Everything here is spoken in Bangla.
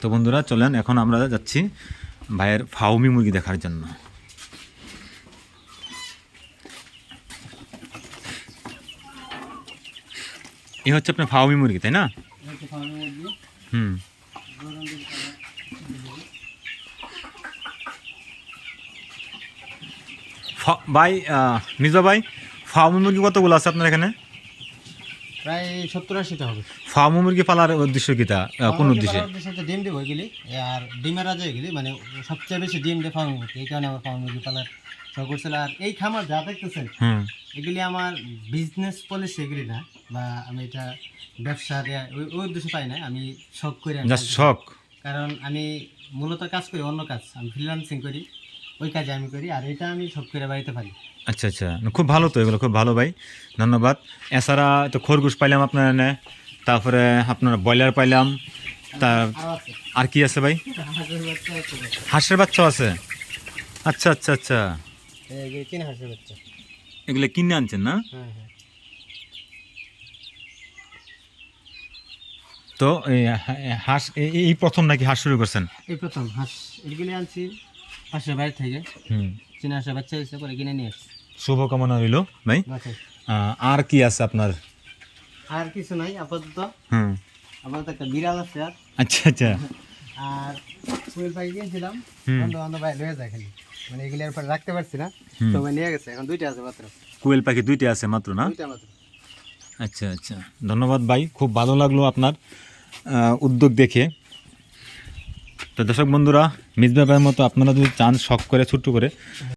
তো বন্ধুরা, চলেন, এখন আমরা যাচ্ছি ভাইয়ের ফাউমি মুরগি দেখার জন্য। এই হচ্ছে আপনার ফাউমি মুরগি, তাই না? হুম। ভাই মির্জা ভাই, ফাউমি মুরগি কতগুলো আছে আপনার এখানে? প্রায় সত্তর আশিটা হবে। ফার্মি মুরগি পালার উদ্দেশ্য কি তা? আহ, কোন উদ্দেশ্যে? সাথে ডিম দিব গেলি আর ডিমের রাজা গেলি মানে সবচেয়ে বেশি ডিম দিয়ে ফার্ম মুরগি এই কারণে আমার ফার্ম মুরগি পালার শখ করছিল। আর এই খামার যা দেখতেছেন হুম। এগুলি আমার বিজনেস পলিসি এগুলি না বা আমি এটা ব্যবসা ওই ওই উদ্দেশ্যে পাই না আমি শখ করে শখ। কারণ আমি মূলত কাজ করি অন্য কাজ আমি ফ্রিল্যান্সিং করি। ওই কাজে আমি করি আর এটা আমি শখ করে বাড়িতে পারি। আচ্ছা আচ্ছা। খুব ভালো তো এগুলো খুব ভালো ভাই। ধন্যবাদ। এছাড়া তো খরগোশ পাইলাম আপনার এনে তারপরে আপনার ব্রয়লার পাইলাম তা আর কি আছে ভাই? হাঁসের বাচ্চা আছে। আচ্ছা আচ্ছা আচ্ছা। হাঁসের বাচ্চা। এগুলো কিনে আনছেন না? হ্যাঁ হ্যাঁ। তো এই হাঁস এই- এই প্রথম নাকি হাঁস শুরু করছেন? এই প্রথম হাঁস এগুলি আনছি। হাঁসের বাইরে থেকে হুম। চীনা হাঁসের বাচ্চা হয়েছে পরে কিনে নিয়ে আসছি। শুভকামনা রইল ভাই। আর কি আছে আপনার? আর কিছু নাই আপাতত। হুম। আপাতত একটা বিড়াল আছে আর। আচ্ছা আচ্ছা। আর ফুল পাখি কিনছিলাম। হুম। বন্ধু বান্ধব বাইরে লয়ে যায় খালি। মানে এগুলি আর রাখতে পারছি না। সবাই নিয়ে গেছে এখন দুইটা আছে মাত্র। কোয়েল পাখি দুইটা আছে মাত্র না? দুইটা মাত্র। আচ্ছা আচ্ছা। ধন্যবাদ ভাই। খুব ভালো লাগল আপনার উদ্যোগ দেখে। তো দর্শক বন্ধুরা মিস ব্যাপারের মতো আপনারা যদি চান শখ করে ছোট্ট করে